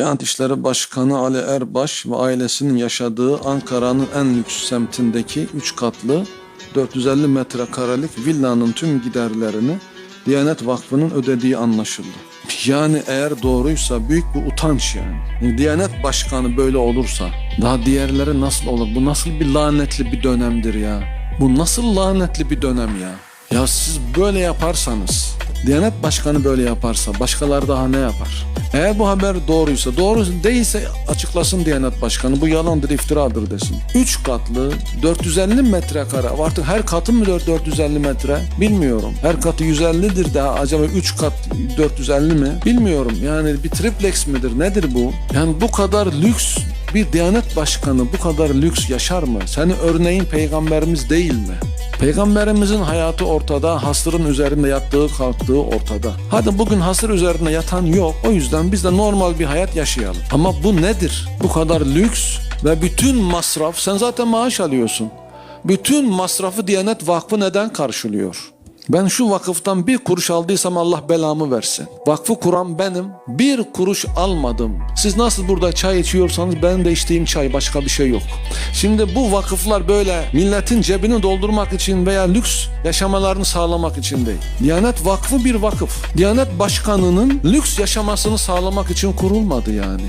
Diyanet İşleri Başkanı Ali Erbaş ve ailesinin yaşadığı Ankara'nın en lüks semtindeki 3 katlı 450 metrekarelik villanın tüm giderlerini Diyanet Vakfı'nın ödediği anlaşıldı. Yani eğer doğruysa büyük bir utanç yani. Yani Diyanet Başkanı böyle olursa daha diğerleri nasıl olur? Bu nasıl bir lanetli bir dönemdir ya? Bu nasıl lanetli bir dönem ya? Ya siz böyle yaparsanız, Diyanet Başkanı böyle yaparsa başkaları daha ne yapar? Eğer bu haber doğruysa, doğru değilse açıklasın Diyanet Başkanı. Bu yalandır, iftiradır desin. 3 katlı 450 metrekare. Artık her katı mı 4 450 metre? Bilmiyorum. Her katı 150'dir daha. Acaba 3 kat 450 mi? Bilmiyorum. Yani bir triplex midir? Nedir bu? Yani bu kadar lüks bir Diyanet Başkanı bu kadar lüks yaşar mı? Senin örneğin peygamberimiz değil mi? Peygamberimizin hayatı ortada, hasırın üzerinde yattığı kalktığı ortada. Hadi bugün hasır üzerinde yatan yok. O yüzden biz de normal bir hayat yaşayalım. Ama bu nedir? Bu kadar lüks ve bütün masraf, sen zaten maaş alıyorsun. Bütün masrafı Diyanet Vakfı neden karşılıyor? Ben şu vakıftan bir kuruş aldıysam Allah belamı versin. Vakfı kuran benim. Bir kuruş almadım. Siz nasıl burada çay içiyorsanız benim de içtiğim çay başka bir şey yok. Şimdi bu vakıflar böyle milletin cebini doldurmak için veya lüks yaşamalarını sağlamak için değil. Diyanet Vakfı bir vakıf. Diyanet Başkanı'nın lüks yaşamasını sağlamak için kurulmadı yani.